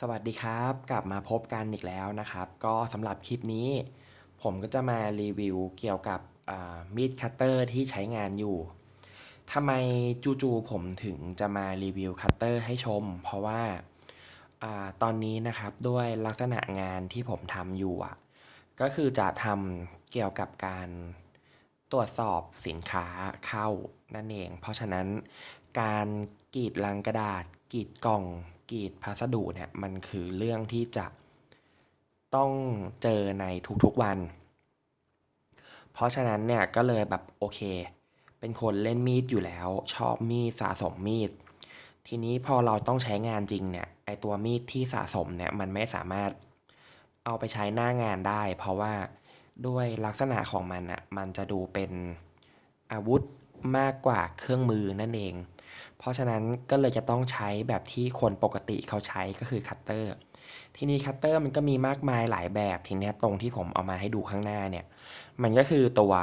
สวัสดีครับ กลับมาพบกันอีกแล้วนะครับ ก็สำหรับคลิปนี้ ผมก็จะมารีวิวเกี่ยวกับมีดคัตเตอร์ที่ใช้งานอยู่ทำไมจู่ๆผมถึงจะมารีวิวคัตเตอร์ให้ชม เพราะว่าอตอนนี้นะครับด้วยลักษณะงานที่ผมทำอยู่อะก็คือจะทำเกี่ยวกับการตรวจสอบสินค้าเข้านั่นเอง เพราะฉะนั้นการกรีดลังกระดาษ กรีดกล่องกรีดพัสดุเนี่ยมันคือเรื่องที่จะต้องเจอในทุกๆวัน เพราะฉะนั้นเนี่ยก็เลยแบบโอเค เป็นคนเล่นมีดอยู่แล้ว ชอบมีดสะสมมีด ทีนี้พอเราต้องใช้งานจริงเนี่ยไอตัวมีดที่สะสมเนี่ยมันไม่สามารถเอาไปใช้หน้างานได้ เพราะว่าด้วยลักษณะของมันอะมันจะดูเป็นอาวุธ มากกว่าเครื่องมือนั่นเอง เพราะฉะนั้นก็เลยจะต้องใช้แบบที่คนปกติเขาใช้ก็คือคัตเตอร์ทีนี้คัตเตอร์มันก็มีมากมายหลายแบบทีนี้ตรงที่ผมเอามาให้ดูข้างหน้าเนี่ยมันก็คือตัว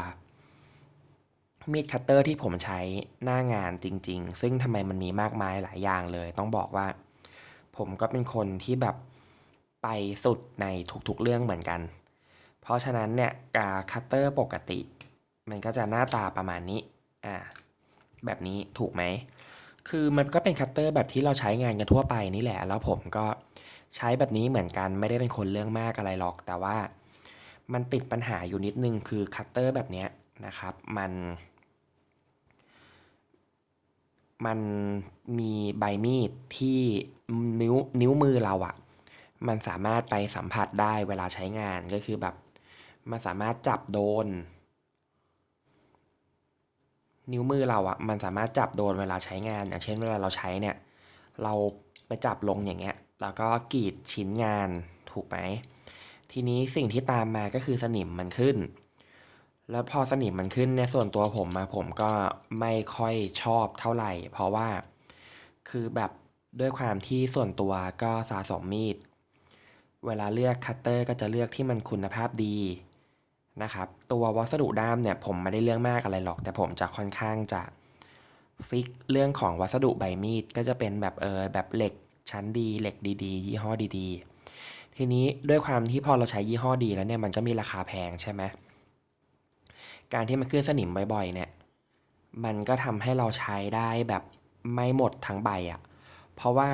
มีดคัตเตอร์ที่ผมใช้หน้างานจริง ๆ ซึ่งทำไมมันมีมากมายหลายอย่างเลย ต้องบอกว่า ผมก็เป็นคนที่แบบไปสุดในทุกๆเรื่องเหมือนกัน เพราะฉะนั้นเนี่ยคัตเตอร์ปกติ มันก็จะหน้าตาประมาณนี้ อ่าแบบนี้ถูกไหม คือมันก็เป็นคัตเตอร์แบบที่เราใช้งานกันทั่วไปนี่แหละ แล้วผมก็ใช้แบบนี้เหมือนกันไม่ได้เป็นคนเรื่องมากอะไรหรอก แต่ว่ามันติดปัญหาอยู่นิดนึงคือคัตเตอร์แบบนี้นะครับ มัน มันมีใบมีดที่นิ้วนิ้วมือเราอะมันสามารถไปสัมผัสได้เวลาใช้งานก็คือแบบ มันสามารถจับโดน นิ้วมือเราอะมันสามารถจับโดนเวลาใช้งาน อย่างเช่นเวลาเราใช้เนี่ย เราไปจับลงอย่างเงี้ย แล้วก็กรีดชิ้นงานถูกไหม ทีนี้สิ่งที่ตามมาก็คือสนิมมันขึ้น แล้วพอสนิมมันขึ้นเนี่ยส่วนตัวผมมาผมก็ไม่ค่อยชอบเท่าไหร่ เพราะว่าคือแบบด้วยความที่ส่วนตัวก็สะสมมีด เวลาเลือกคัตเตอร์ก็จะเลือกที่มันคุณภาพดี นะครับตัววัสดุด้ามเนี่ยผมไม่ได้เรื่องมากอะไรหรอก แต่ผมจะค่อนข้างจะฟิกเรื่องของวัสดุใบมีดก็จะเป็นแบบเออแบบเหล็กชั้นดี เหล็กดีๆ ยี่ห้อดีๆ ทีนี้ด้วยความที่พอเราใช้ยี่ห้อดีแล้วเนี่ยมันก็มีราคาแพงใช่ไหมการที่มันขึ้นสนิมบ่อยๆเนี่ยมันก็ทำให้เราใช้ได้แบบไม่หมดทั้งใบอะ่ะ เพราะว่า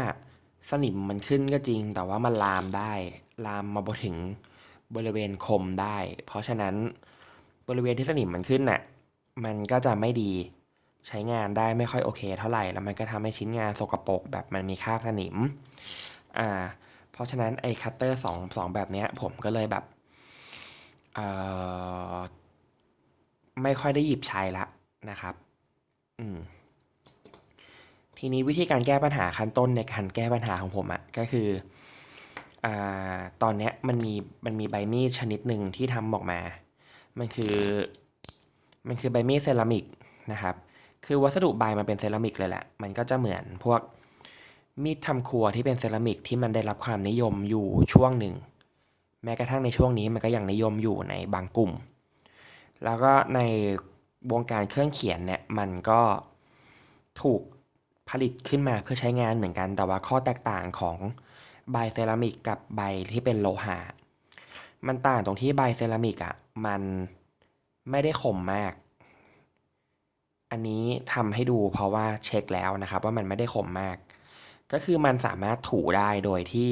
สนิมมันขึ้นก็จริงแต่ว่ามันลามได้ ลามมาบถึง บริเวณคมได้ เพราะฉะนั้นบริเวณที่สนิมมันขึ้นน่ะมันก็จะไม่ดีใช้งานได้ไม่ค่อยโอเค เท่าไหร่แล้วมันก็ทำให้ชิ้นงานสกปรกแบบมันมีคราบสนิมอ่าเพราะฉะนั้นไอ้คัตเตอร์สองสองแบบเนี้ยผมก็เลยแบบเอ่อไม่ค่อยได้หยิบใช้ละนะครับอืมทีนี้วิธีการแก้ปัญหาขั้นต้นในการแก้ปัญหาของผมอะ่ะก็คืออ่า อนนี้มันมีมันมีใบมีดชนิดหนึ่งที่ทำออกมา มันคือมันคือใบมีดเซรามิกนะครับ คือวัสดุใบมันเป็นเซรามิกเลยแหละ มันก็จะเหมือนพวกมีดทำครัวที่เป็นเซรามิกที่มันได้รับความนิยมอยู่ช่วงหนึ่ง แม้กระทั่งในช่วงนี้มันก็ยังนิยมอยู่ในบางกลุ่ม แล้วก็ในวงการเครื่องเขียนเนี่ยมันก็ถูกผลิตขึ้นมาเพื่อใช้งานเหมือนกัน แต่ว่าข้อแตกต่างของ ใบเซรามิกกับใบที่เป็นโลหะมันต่างตรงที่ใบเซรามิกอะ่ะมันไม่ได้คมมาก อันนี้ทำให้ดูเพราะว่าเช็คแล้วนะครับ ว่ามันไม่ได้คมมาก ก็คือมันสามารถถูได้โดยที่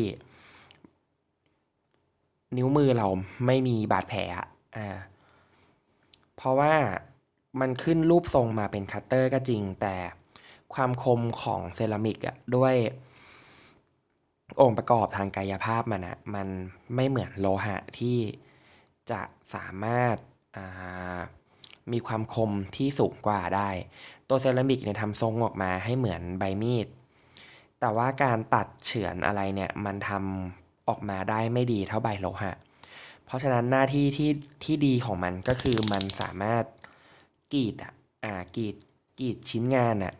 นิ้วมือเราไม่มีบาดแผลอะอ่าเพราะว่ามันขึ้นรูปทรงมาเป็นคัตเตอร์ก็จริงแต่ความคมของเซรามิกอะด้วย องค์ประกอบทางกายภาพมันอะมันไม่เหมือนโลหะที่จะสามารถามีความคมที่สูงกว่าได้ ตัวเซรามิกเนี่ยทำทรงออกมาให้เหมือนใบมีด แต่ว่าการตัดเฉือนอะไรเนี่ยมันทำออกมาได้ไม่ดีเท่าใบโลหะ เพราะฉะนั้นหน้าที่ที่ที่ดีของมันก็คือมันสามารถกรีดอะกรีดกรีดชิ้นงานอะ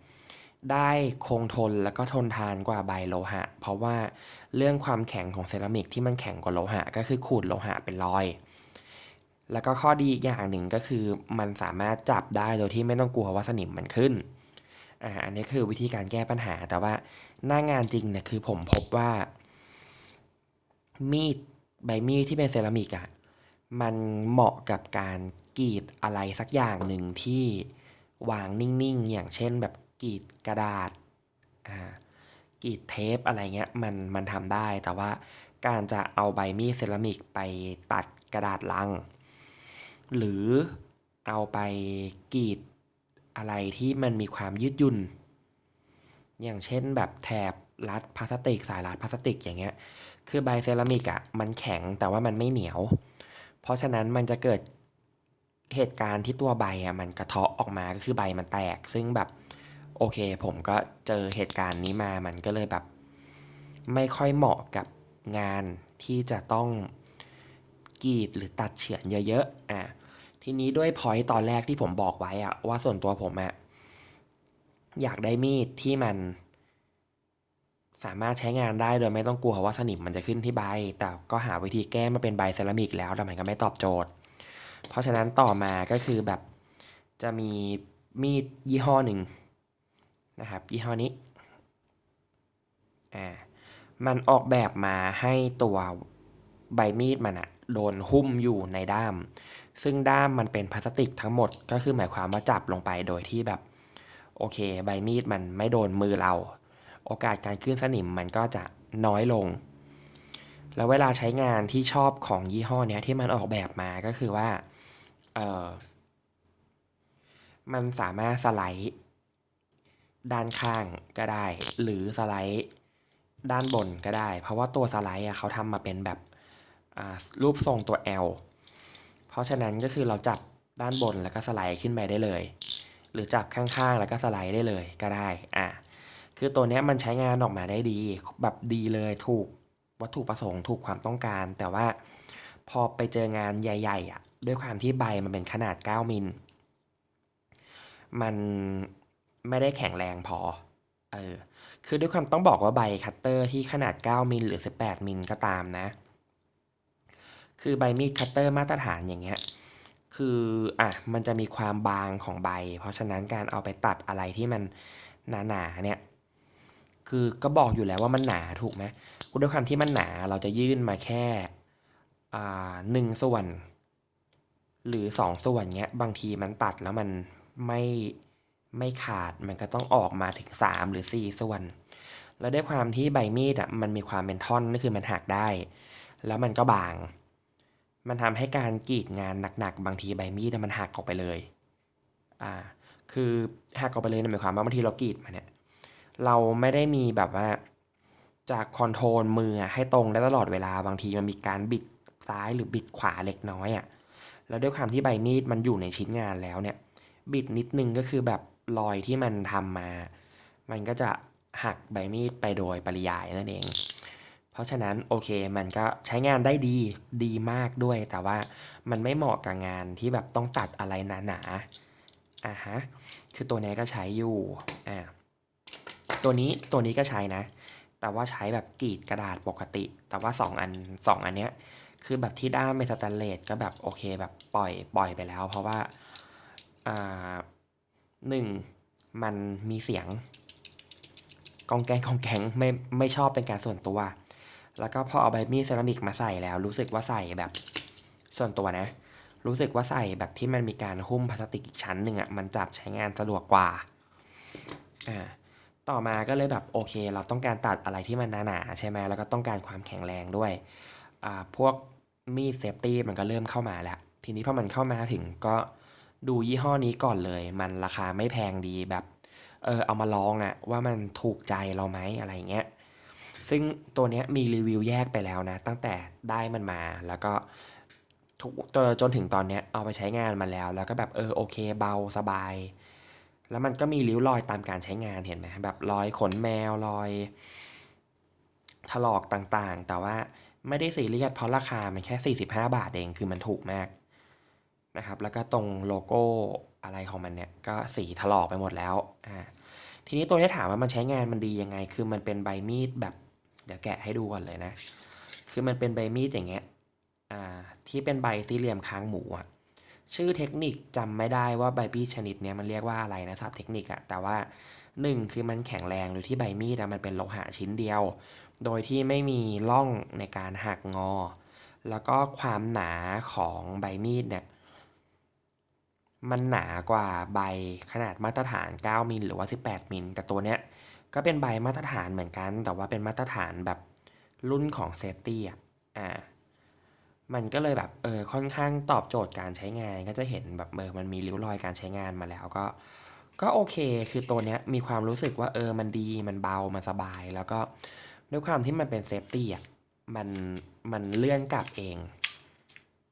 ได้คงทนแล้วก็ทนทานกว่าใบโลหะ เพราะว่าเรื่องความแข็งของเซรามิกที่มันแข็งกว่าโลหะ ก็คือขูดโลหะเป็นรอย แล้วก็ข้อดีอีกอย่างหนึ่งก็คือมันสามารถจับได้โดยที่ไม่ต้องกลัวว่าสนิมมันขึ้นอ่าอันนี้คือวิธีการแก้ปัญหาแต่ว่าหน้างานจริงเนี่ยคือผมพบว่า มีดใบมีดที่เป็นเซรามิกอะมันเหมาะกับการกรีดอะไรสักอย่างหนึ่งที่วางนิ่งๆ อย่างเช่นแบบ กรีดกระดาษอ่ากรีดเทปอะไรเงี้ยมันมันทำได้แต่ว่าการจะเอาใบมีดเซรามิกไปตัดกระดาษลัง หรือเอาไปกรีดอะไรที่มันมีความยืดหยุ่น อย่างเช่นแบบแถบรัดพลาสติกสายรัดพลาสติกอย่างเงี้ย คือใบเซรามิกอะมันแข็งแต่ว่ามันไม่เหนียว เพราะฉะนั้นมันจะเกิดเหตุการณ์ที่ตัวใบอะมันกระเทาะออกมาก็คือใบมันแตก ซึ่งแบบ โอเค ผมก็เจอเหตุการณ์นี้มามันก็เลยแบบ ไม่ค่อยเหมาะกับงานที่จะต้องกรีดหรือตัดเฉือนเยอะๆอะทีนี้ด้วยพอยต์ตอนแรกที่ผมบอกไว้อะว่าส่วนตัวผมอะอยากได้มีดที่มัน สามารถใช้งานได้โดยไม่ต้องกลัวว่าสนิมมันจะขึ้นที่ใบ แต่ก็หาวิธีแก้มาเป็นใบเซรามิกแล้วแต่มันก็ไม่ตอบโจทย์ เพราะฉะนั้นต่อมาก็คือแบบจะมีมีดยี่ห้อหนึ่ง นะครับยี่ห้อนี้อ่ามันออกแบบมาให้ตัวใบมีดมันอะโดนหุ้มอยู่ในด้าม ซึ่งด้ามมันเป็นพลาสติกทั้งหมดก็คือหมายความว่าจับลงไปโดยที่แบบ โอเค ใบมีดมันไม่โดนมือเรา โอกาสการขึ้นสนิมมันก็จะน้อยลง แล้วเวลาใช้งานที่ชอบของยี่ห้อเนี้ยที่มันออกแบบมาก็คือว่าเออมันสามารถสไลด์ ด้านข้างก็ได้ หรือสไลด์ด้านบนก็ได้ เพราะว่าตัวสไลด์อะเขาทำมาเป็นแบบรูปทรงตัว L เพราะฉะนั้นก็คือเราจับด้านบนแล้วก็สไลด์ขึ้นไปได้เลย หรือจับข้างๆแล้วก็สไลด์ได้เลยก็ได้อะคือตัวเนี้ยมันใช้งานออกมาได้ดีแบบดีเลยถูกวัตถุประสงค์ถูกความต้องการ แต่ว่าพอไปเจองานใหญ่ๆอะด้วยความที่ใบมันเป็นขนาด 9 มิล มัน ไม่ได้แข็งแรงพอ เออ คือด้วยความต้องบอกว่าใบคัตเตอร์ที่ขนาด 9 มิลหรือ 18 มิลก็ตามนะ คือใบมีดคัตเตอร์มาตรฐานอย่างเงี้ย คือ อะ มันจะมีความบางของใบ เพราะฉะนั้นการเอาไปตัดอะไรที่มันหนาๆเนี่ย คือก็บอกอยู่แล้วว่ามันหนาถูกไหมด้วยความที่มันหนาเราจะยื่นมาแค่อ่าหนึ่งส่วน หรือสองส่วนเงี้ย บางทีมันตัดแล้วมันไม่ ไม่ขาดมันก็ต้องออกมาถึงสามหรือสี่ส่วน แล้วด้วยความที่ใบมีดอะมันมีความเป็นท่อนก็คือมันหักได้ แล้วมันก็บาง มันทำให้การกรีดงานหนักๆ บางทีใบมีดมันหักออกไปเลยอ่าคือหักออกไปเลยนั่นหมายความว่าบางทีเรากรีดมาเนี่ยเราไม่ได้มีแบบว่าจากคอนโทรลมืออะให้ตรงได้ตลอดเวลาบางทีมันมีการบิดซ้ายหรือบิดขวาเล็กน้อยอะแล้วด้วยความที่ใบมีดมันอยู่ในชิ้นงานแล้วเนี่ย บิดนิดนึงก็คือแบบ รอยที่มันทำมา มันก็จะหักใบมีดไปโดยปริยายนั่นเอง เพราะฉะนั้นโอเคมันก็ใช้งานได้ดีดีมากด้วย แต่ว่ามันไม่เหมาะกับงานที่แบบต้องตัดอะไรหนาๆอ่าฮะคือตัวนี้ก็ใช้อยู่อ่าตัวนี้ตัวนี้ก็ใช้นะ แต่ว่าใช้แบบกรีดกระดาษปกติ แต่ว่า 2 อัน 2 อันเนี้ยคือแบบที่ด้ามเป็นสแตนเลสก็แบบโอเคแบบปล่อยปล่อยไปแล้ว เพราะว่าอ่า หนึ่งมันมีเสียงกองแกงกองแกงไม่ไม่ชอบเป็นการส่วนตัว แล้วก็พอเอาใบมีดเซรามิกมาใส่แล้ว รู้สึกว่าใส่แบบส่วนตัวนะ รู้สึกว่าใส่แบบที่มันมีการหุ้มพลาสติกอีกชั้นหนึ่งอะ่ะมันจับใช้งานสะดวกกว่าอ่าต่อมาก็เลยแบบโอเค เราต้องการตัดอะไรที่มันหนาๆใช่ไหมแล้วก็ต้องการความแข็งแรงด้วยอ่าพวกมีดเซฟตี้มันก็เริ่มเข้ามาแล้ว ทีนี้พอมันเข้ามาถึงก็ ดูยี่ห้อนี้ก่อนเลย มันราคาไม่แพงดีแบบเออเอามาลองอะว่ามันถูกใจเราไหมอะไรเงี้ยซึ่งตัวเนี้ยมีรีวิวแยกไปแล้วนะ ตั้งแต่ได้มันมาแล้วก็ทุกจนถึงตอนเนี้ยเอาไปใช้งานมาแล้ว แล้วก็แบบเออโอเคเบาสบาย แล้วมันก็มีริ้วรอยตามการใช้งานเห็นไหมแบบรอยขนแมวรอยถลอกต่างๆ แต่ว่าไม่ได้ซีเรียสเพราะราคามันแค่ 45 บาทเองคือมันถูกมาก นะครับแล้วก็ตรงโลโก้อะไรของมันเนี่ยก็สีถลอกไปหมดแล้วอ่าทีนี้ตัวนี้ถามว่ามันใช้งานมันดียังไง คือมันเป็นใบมีดแบบ เดี๋ยวแกะให้ดูก่อนเลยนะ คือมันเป็นใบมีดอย่างเงี้ยอ่าที่เป็นใบสี่เหลี่ยมค้างหมูอะชื่อเทคนิคจำไม่ได้ว่าใบมีดชนิดเนี้ยมันเรียกว่าอะไรนะศัพท์เทคนิคอะแต่ว่าหนึ่งคือมันแข็งแรงโดยที่ใบมีดอะมันเป็นโลหะชิ้นเดียว โดยที่ไม่มีร่องในการหักงอ แล้วก็ความหนาของใบมีดเนี่ย มันหนากว่าใบขนาดมาตรฐาน 9 มิลหรือว่า 18 มิล แต่ตัวเนี้ยก็เป็นใบมาตรฐานเหมือนกัน แต่ว่าเป็นมาตรฐานแบบรุ่นของเซฟตี้อะ อ่า มันก็เลยแบบเออค่อนข้างตอบโจทย์การใช้งาน ก็จะเห็นแบบเออมันมีริ้วรอยการใช้งานมาแล้วก็ ก็โอเค คือตัวเนี้ยมีความรู้สึกว่าเออมันดีมันเบา มันสบาย แล้วก็ด้วยความที่มันเป็นเซฟตี้อะ มันมันเลื่อนกลับเอง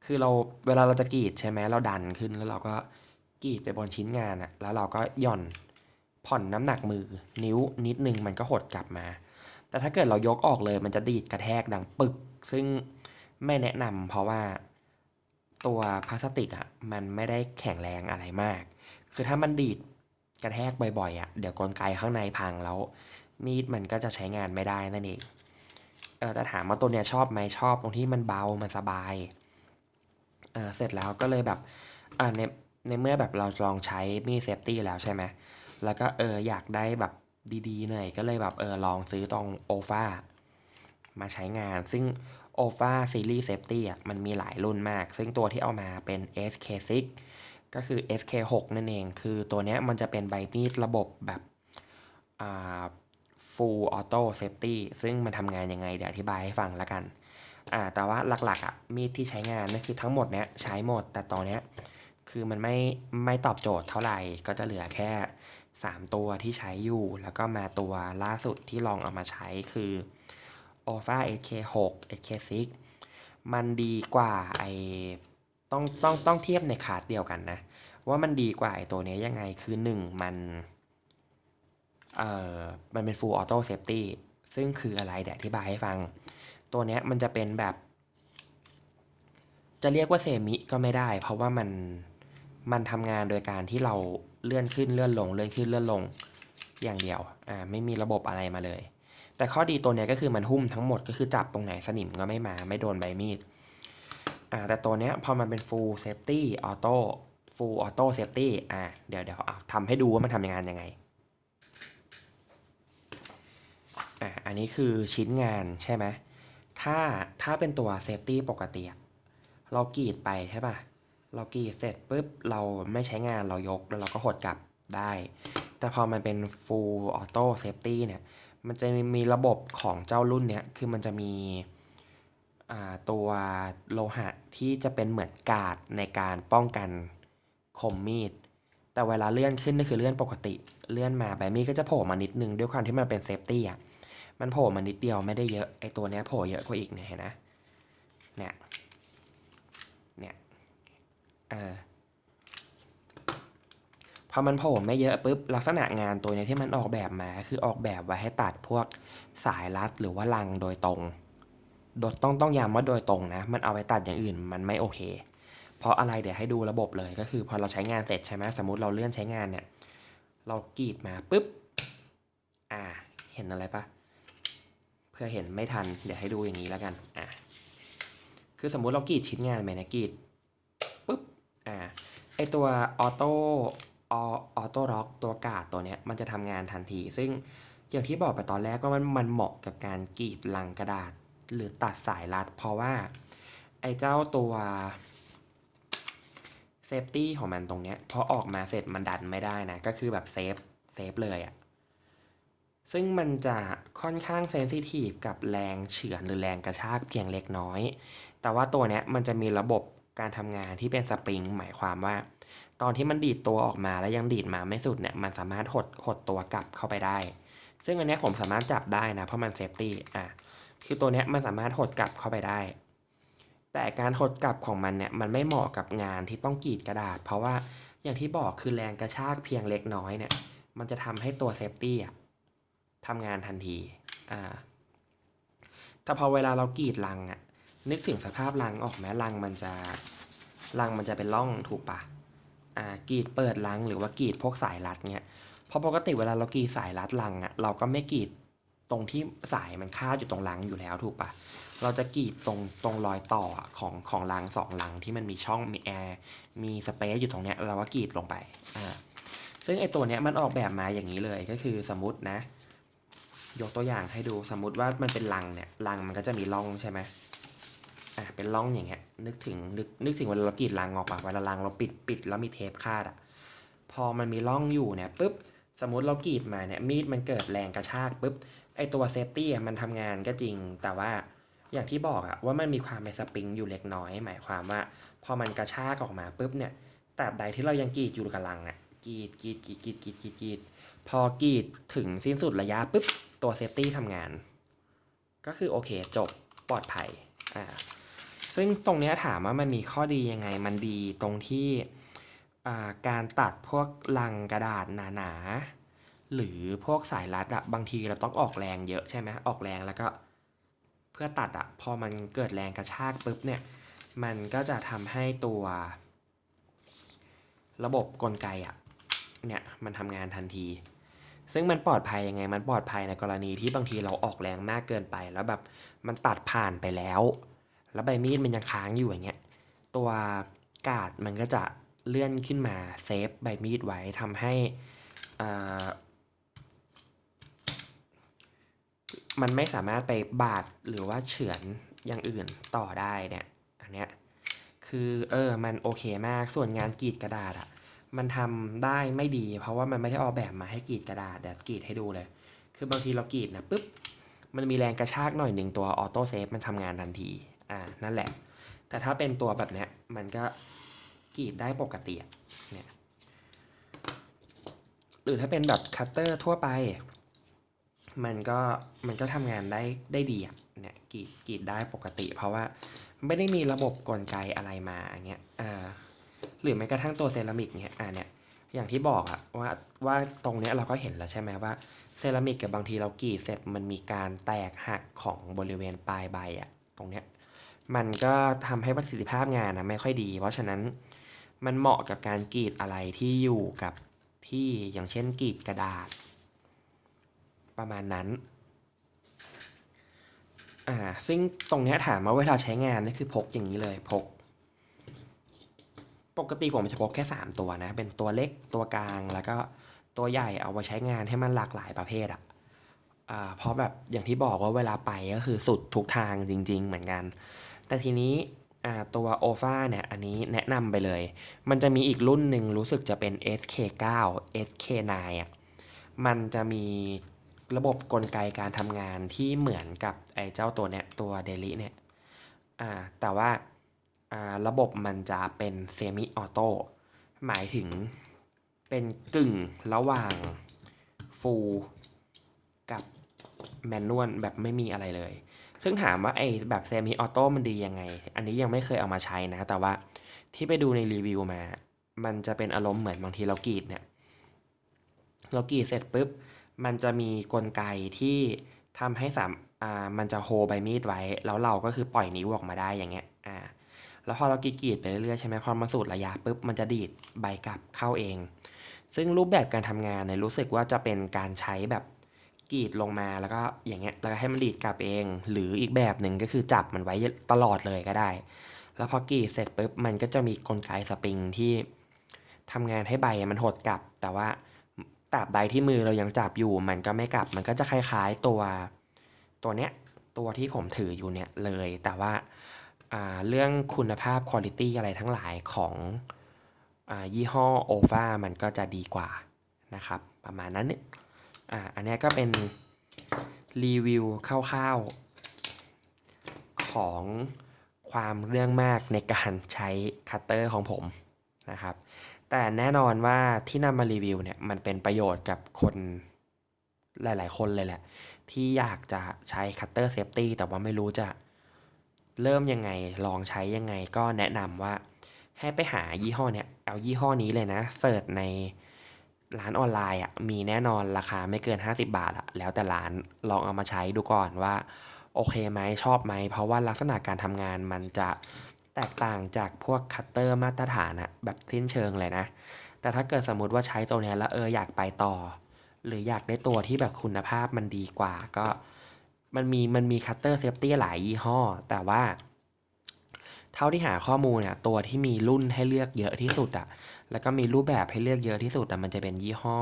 คือเราเวลาเราจะกรีดใช่ไหมเราดันขึ้นแล้วเราก็ กรีดไปบนชิ้นงานอะแล้วเราก็หย่อนผ่อนน้ำหนักมือ นิ้วนิดนึงมันก็หดกลับมา แต่ถ้าเกิดเรายกออกเลย มันจะดีดกระแทกดังปึก ซึ่งไม่แนะนำเพราะว่าตัวพลาสติกอะมันไม่ได้แข็งแรงอะไรมาก คือถ้ามันดีดกระแทกบ่อยๆอะเดี๋ยวกลไกข้างในพังแล้ว มีดมันก็จะใช้งานไม่ได้นั่นเองเออแต่ถามว่าตัวเนี้ยชอบไหมชอบตรงที่มันเบามันสบายเออเสร็จแล้วก็เลยแบบอ่าใน ในเมื่อแบบเราลองใช้มีดเซฟตี้แล้วใช่ไหมแล้วก็เอออยากได้แบบดีๆหน่อยก็เลยแบบเออลองซื้อตรงโอฟามาใช้งาน ซึ่งโอฟาซีรีส์เซฟตี้อะมันมีหลายรุ่นมาก ซึ่งตัวที่เอามาเป็น SK6 ก็คือ SK6 นั่นเอง คือตัวเนี้ยมันจะเป็นใบมีดระบบแบบอ่า full auto safety ซึ่งมันทำงานยังไงเดี๋ยวอธิบายให้ฟังล้วกันอ่าแต่ว่าหลักๆอะมีดที่ใช้งานนั่นคือทั้งหมดเนี้ยใช้หมด แต่ตอนเนี้ย คือมันไม่ไม่ตอบโจทย์เท่าไหร่ก็จะเหลือแค่ 3 ตัวที่ใช้อยู่ แล้วก็มาตัวล่าสุดที่ลองเอามาใช้คือ o f a HK6 HK6 มันดีกว่าไอต้องต้องต้องเทียบในคาร์ดเดียวกันนะ ว่ามันดีกว่าไอตัวนี้ยังไงคือ 1 มันเอ่อมันเป็น full auto safety ซึ่งคืออะไรเดี๋ยวอธิบายให้ฟัง ตัวนี้มันจะเป็นแบบ จะเรียกว่าเซมิก็ไม่ได้ เพราะว่ามัน มันทำงานโดยการที่เราเลื่อนขึ้นเลื่อนลง เลื่อนขึ้นเลื่อนลงอย่างเดียวอ่าไม่มีระบบอะไรมาเลย แต่ข้อดีตัวเนี้ยก็คือมันหุ้มทั้งหมดก็คือจับตรงไหนสนิมก็ไม่มาไม่โดนใบมีดอ่าแต่ตัวเนี้ยพอมันเป็น full safety auto full auto safety อ่าเดี๋ยวเดี๋ยวเอาทำให้ดูว่ามันทำงานยังไงอะอันนี้คือชิ้นงานใช่ไหมถ้าถ้าเป็นตัวเซฟตี้ปกติเรากรีดไปใช่ป่ะ เรากรีดเสร็จปุ๊บเราไม่ใช้งานเรายกแล้วเราก็หดกลับได้ แต่พอมันเป็น full auto safety เนี่ย มันจะมีระบบของเจ้ารุ่นเนี้ย คือมันจะมีตัวโลหะที่จะเป็นเหมือนกาดในการป้องกันคมมีด แต่เวลาเลื่อนขึ้นนี่คือเลื่อนปกติ เลื่อนมาใบมีดก็จะโผล่มานิดนึงด้วยความที่มันเป็นเซฟตี้อะ มันโผล่มานิดเดียวไม่ได้เยอะ ไอตัวเนี้ยโผล่เยอะกว่าอีกเนี่ยเห็นนะ เนี่ย ออพอมันโผล่ไม่เยอะปุ๊บลักษณะงานตัวนี้ที่มันออกแบบมา คือออกแบบไว้ให้ตัดพวกสายรัดหรือว่าลังโดยตรง โดยต้องต้องย้ำว่าโดยตรงนะ มันเอาไปตัดอย่างอื่นมันไม่โอเค เพราะอะไรเดี๋ยวให้ดูระบบเลยก็คือพอเราใช้งานเสร็จใช่ไหมสมมติเราเลื่อนใช้งานเนี่ย เรากรีดมาปุ๊บอ่า เห็นอะไรปะเพื่อเห็นไม่ทันเดี๋ยวให้ดูอย่างนี้แล้วกันอะคือสมมุติเรากรีดชิ้นงานไปนะกรีด อ่าไอตัวออโต้ออโต้ล็อกตัวกาดตัวเนี้ยมันจะทำงานทันที ซึ่งอย่างที่บอกไปตอนแรกว่ามันมันเหมาะกับการกรีดลังกระดาษ หรือตัดสายรัด เพราะว่า ไอเจ้าตัวเซฟตี้ของมันตรงเนี้ยพอออกมาเสร็จมันดันไม่ได้นะ ก็คือแบบเซฟเซฟเลยอะซึ่งมันจะค่อนข้างเซนซิทีฟกับแรงเฉือนหรือแรงกระชากเพียงเล็กน้อย แต่ว่าตัวเนี้ยมันจะมีระบบ การทำงานที่เป็นสปริงหมายความว่า ตอนที่มันดีดตัวออกมาแล้วยังดีดมาไม่สุดเนี่ยมันสามารถหดหดตัวกลับเข้าไปได้ ซึ่งอันนี้ผมสามารถจับได้นะเพราะมันเซฟตี้อะคือตัวเนี้ยมันสามารถหดกลับเข้าไปได้ แต่การหดกลับของมันเนี่ยมันไม่เหมาะกับงานที่ต้องกรีดกระดาษ เพราะว่าอย่างที่บอกคือแรงกระชากเพียงเล็กน้อยเนี่ย มันจะทำให้ตัวเซฟตี้อะทำงานทันทีอ่าแต่พอเวลาเรากรีดลังอะ นึกถึงสภาพลังออกไหมลังมันจะลังมันจะเป็นร่องถูกปะอ่ากรีดเปิดลังหรือว่ากรีดพวกสายรัดเนี้ยเพราะปกติเวลาเรากรีดสายรัดลังอะเราก็ไม่กรีดตรงที่สายมันคาดอยู่ตรงลังอยู่แล้วถูกปะเราจะกรีดตรงตรงรอยต่อของของลังสองลังที่มันมีช่องมีแอร์มีสเปซอยู่ตรงเนี้ยเราก็กรีดลงไปอ่าซึ่งไอตัวเนี้ยมันออกแบบมาอย่างนี้เลยก็คือสมมตินะ ยกตัวอย่างให้ดูสมมติว่ามันเป็นรังเนี่ยรังมันก็จะมีร่องใช่ไหม อะเป็นร่องอย่างเงี้ยนึกถึงนึกนึกถึงเวลาเรากรีดรังออกปะเวลารังเราปิดปิดแล้วมีเทปคาดอะพอมันมีร่องอยู่เนี่ยปุ๊บสมมติเรากรีดมาเนี่ยมีดมันเกิดแรงกระชากปุ๊บไอตัวเซฟตี้มันทำงานก็จริง แต่ว่าอย่างที่บอกอะว่ามันมีความเป็นสปริงอยู่เล็กน้อย หมายความว่า พอมันกระชากออกมาปุ๊บเนี่ยตราบใดที่เรายังกรีดอยู่กับรังอะกรีดกรีดกรีดกรีดกรีดกรีดกรีดพอกรีดถึงสิ้นสุดระยะปุ๊บตัวเซฟตี้ทำงาน ก็คือโอเคจบปลอดภัยอ่า ซึ่งตรงนี้ถามว่ามันมีข้อดียังไง มันดีตรงที่การตัดพวกลังกระดาษหนาๆ หรือพวกสายรัดอะบางทีเราต้องออกแรงเยอะใช่ไหมออกแรงแล้วก็เพื่อตัดอะพอมันเกิดแรงกระชากปุ๊บเนี่ย มันก็จะทำให้ตัว ระบบกลไกอะเนี่ยมันทำงานทันที ซึ่งมันปลอดภัยยังไง มันปลอดภัยในกรณีที่บางทีเราออกแรงมากเกินไป แล้วแบบมันตัดผ่านไปแล้ว แล้วใบมีดมันยังค้างอยู่อย่างเงี้ย ตัวกาดมันก็จะเลื่อนขึ้นมาเซฟใบมีดไว้ทำให้อ่ามันไม่สามารถไปบาดหรือว่าเฉือนอย่างอื่นต่อได้เนี่ยอันเนี้ยคือเออมันโอเคมากส่วนงานกรีดกระดาษอะมันทำได้ไม่ดี เพราะว่ามันไม่ได้ออกแบบมาให้กรีดกระดาษเดี๋ยวกรีดให้ดูเลย คือบางทีเรากรีดนะปุ๊บมันมีแรงกระชากหน่อยหนึ่งตัวออโต้เซฟมันทำงานทันที อ่านั่นแหละ แต่ถ้าเป็นตัวแบบเนี้ยมันก็กรีดได้ปกติเนี่ยหรือถ้าเป็นแบบคัตเตอร์ทั่วไป มันก็มันก็ทำงานได้ได้ดีอะเนี่ยกรีดกรีดได้ปกติ เพราะว่าไม่ได้มีระบบกลไกอะไรมาอย่างเงี้ยอ่าหรือแม้กระทั่งตัวเซรามิกเนี้ยอ่าเนี่ยอย่างที่บอกอะว่าว่าตรงเนี้ยเราก็เห็นแล้วใช่ไหมว่าเซรามิกกับบางทีเรากรีดเสร็จมันมีการแตกหักของบริเวณปลายใบอะตรงเนี้ย มันก็ทำให้ประสิทธิภาพงานนะไม่ค่อยดี เพราะฉะนั้นมันเหมาะกับการกรีดอะไรที่อยู่กับที่อย่างเช่นกรีดกระดาษ ประมาณนั้นอ่าซึ่งตรงนี้ถามว่าเวลาใช้งานนี่คือพกอย่างนี้เลยพก ปกติผมจะพกแค่ 3 ตัวนะ เป็นตัวเล็กตัวกลางแล้วก็ตัวใหญ่เอาไว้ใช้งานให้มันหลากหลายประเภทอะอ่าเพราะแบบอย่างที่บอกว่าเวลาไปก็คือสุดทุกทางจริง ๆ เหมือนกัน แต่ทีนี้ตัวโอฟาเนี่ยอันนี้แนะนำไปเลย มันจะมีอีกรุ่นหนึ่งรู้สึกจะเป็น SK9 SK9 อะมันจะมีระบบกลไกการทำงานที่เหมือนกับไอ้เจ้าตัวเนี้ยตัวเดลิเนี่ยอ่าแต่ว่าอ่าระบบมันจะเป็นเซมิออโต้หมายถึงเป็นกึ่งระหว่างฟูลกับแมนนวลแบบไม่มีอะไรเลย ซึ่งถามว่าไอ้แบบเซมิออโต้มันดียังไง อันนี้ยังไม่เคยเอามาใช้นะ แต่ว่าที่ไปดูในรีวิวมา มันจะเป็นอารมณ์เหมือนบางทีเรากรีดเนี่ย เรากรีดเสร็จปุ๊บ มันจะมีกลไกที่ทำให้สามอ่า มันจะโฮใบมีดไว้ แล้วเราก็คือปล่อยนิ้วออกมาได้อย่างเงี้ย อ่า แล้วพอเรากรีดไปเรื่อยๆใช่ไหมพอมาสูดระยะปุ๊บ มันจะดีดใบกลับเข้าเอง ซึ่งรูปแบบการทำงานเนี่ยรู้สึกว่าจะเป็นการใช้แบบ กรีดลงมาแล้วก็อย่างเงี้ยแล้วก็ให้มันดีดกลับเอง หรืออีกแบบหนึ่งก็คือจับมันไว้ตลอดเลยก็ได้ แล้วพอกรีดเสร็จปุ๊บมันก็จะมีกลไกสปริงที่ทำงานให้ใบมันหดกลับ แต่ว่าตราบใดที่มือเรายังจับอยู่ มันก็ไม่กลับ มันก็จะคล้ายๆตัวตัวเนี้ยตัวที่ผมถืออยู่เนี่ยเลย แต่ว่าาเรื่องคุณภาพคุณ i t y อะไรทั้งหลายของอยี่ห้อโอฟามันก็จะดีกว่านะครับ ประมาณนั้นเนี่ย อ่าอันนี้ก็เป็นรีวิวคร่าวๆของความเรื่องมากในการใช้คัตเตอร์ของผมนะครับ แต่แน่นอนว่าที่นำมารีวิวเนี่ยมันเป็นประโยชน์กับคนหลาย ๆ คนเลยแหละ ที่อยากจะใช้คัตเตอร์เซฟตี้แต่ว่าไม่รู้จะเริ่มยังไงลองใช้ยังไงก็แนะนำว่าให้ไปหายี่ห้อเนี่ยเอายี่ห้อนี้เลยนะเสิร์ชใน ร้านออนไลน์อะมีแน่นอนราคาไม่เกิน 50 บาทอะแล้วแต่ร้านลองเอามาใช้ดูก่อนว่า โอเคไหมชอบไหม เพราะว่าลักษณะการทำงานมันจะแตกต่างจากพวกคัตเตอร์มาตรฐานอะแบบสิ้นเชิงเลยนะ แต่ถ้าเกิดสมมติว่าใช้ตัวเนี้ยแล้วเอออยากไปต่อ หรืออยากได้ตัวที่แบบคุณภาพมันดีกว่าก็มันมีมันมีคัตเตอร์เซฟตี้หลายยี่ห้อ แต่ว่า เท่าที่หาข้อมูลเนี่ยตัวที่มีรุ่นให้เลือกเยอะที่สุดอะแล้วก็มีรูปแบบให้เลือกเยอะที่สุดอะมันจะเป็นยี่ห้อ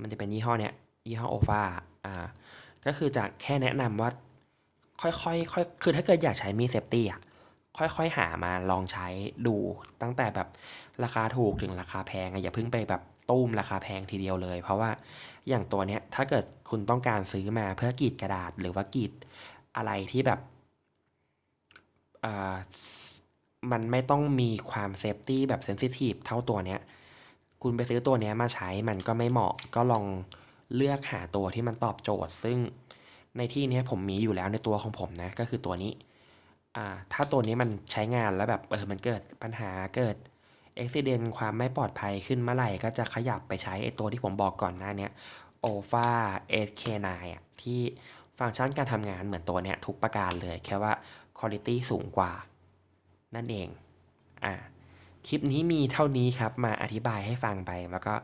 มันจะเป็นยี่ห้อเนี้ยยี่ห้อโอฟาอ่าก็คือจะแค่แนะนำว่า ค่อยๆค่อยคือถ้าเกิดอยากใช้มีเซฟตี้อะค่อยๆหามาลองใช้ดูตั้งแต่แบบราคาถูกถึงราคาแพงอะอย่าเพิ่งไปแบบตุ้มราคาแพงทีเดียวเลย เพราะว่าอย่างตัวเนี้ยถ้าเกิดคุณต้องการซื้อมาเพื่อกรีดกระดาษหรือว่ากรีดอะไรที่แบบ มันไม่ต้องมีความเซฟตี้แบบเซนซิทีฟเท่าตัวเนี้ย คุณไปซื้อตัวเนี้ยมาใช้มันก็ไม่เหมาะ ก็ลองเลือกหาตัวที่มันตอบโจทย์ ซึ่งในที่นี้ผมมีอยู่แล้วในตัวของผมนะ ก็คือตัวนี้ถ้าตัวนี้มันใช้งานแล้วแบบเออมันเกิดปัญหาเกิดอุบิเหตุความไม่ปลอดภัยขึ้นเมื่อไหร่ ก็จะขยับไปใช้ไอตัวที่ผมบอกก่อนหน้าเนี้ย OFA 8K9 อะที่ฟังก์ชันการทำงานเหมือนตัวเนี้ยทุกประการเลย แค่ว่า คุณภาพสูงกว่า นั่นเองอ่าคลิปนี้มีเท่านี้ครับมาอธิบายให้ฟังไป แล้วก็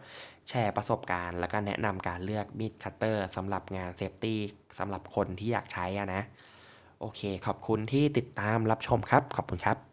แชร์ประสบการณ์ แล้วก็แนะนำการเลือกมีดคัตเตอร์สำหรับงานเซฟตี้สำหรับคนที่อยากใช้อะนะ โอเค ขอบคุณที่ติดตามรับชมครับ ขอบคุณครับ